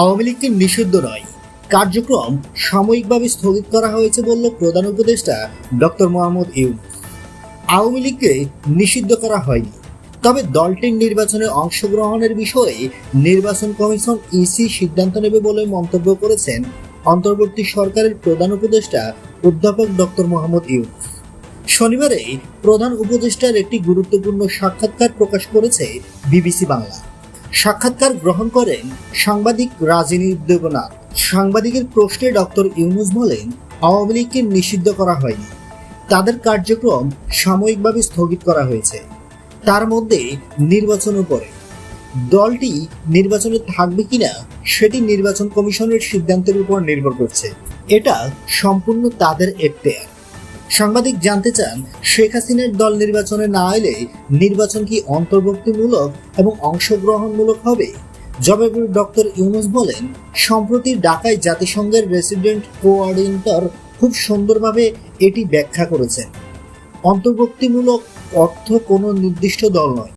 আওয়ামী লীগকে নিষিদ্ধ নয়। কার্যক্রম সাময়িকভাবে স্থগিত করা হয়েছে বলল প্রধান উপদেষ্টা ডক্টর মোহাম্মদ ইউনুস। আওয়ামী লীগকে নিষিদ্ধ করা হয়নি। তবে দলটির নির্বাচনে অংশগ্রহণের বিষয়ে নির্বাচন কমিশন ইসি সিদ্ধান্ত নেবে বলে মন্তব্য করেছেন অন্তর্বর্তী সরকারের প্রধান উপদেষ্টা অধ্যাপক ডক্টর মোহাম্মদ ইউনুস। শনিবারে প্রধান উপদেষ্টার একটি গুরুত্বপূর্ণ সাক্ষাৎকার প্রকাশ করেছে বিবিসি বাংলা। সাক্ষাৎকার গ্রহণ করেন সাংবাদিক রাজিনী দেবনাথ। সাংবাদিকের প্রশ্নে ডক্টর ইউনুস বলেন, আওয়ামী লীগকে নিষিদ্ধ করা হয়নি। তাদের কার্যক্রম সাময়িকভাবে স্থগিত করা হয়েছে। তার মধ্যে নির্বাচনের পরে দলটি নির্বাচনে থাকবে কিনা, সেটি নির্বাচন কমিশনের সিদ্ধান্তের উপর নির্ভর করছে। এটা সম্পূর্ণ তাদের এখতিয়ার। সাংবাদিক জানতে চান, শেখ হাসিনার দল নির্বাচনে না এলে নির্বাচন কি অন্তর্ভুক্তিমূলক এবং অংশগ্রহণমূলক হবে? জবাবে ডক্টর ইউনুস বলেন, সম্প্রতি ঢাকায় জাতিসংঘের রেসিডেন্ট কোঅর্ডিনেটর খুব সুন্দরভাবে এটি ব্যাখ্যা করেছেন। অন্তর্ভুক্তিমূলক অর্থ কোনো নির্দিষ্ট দল নয়।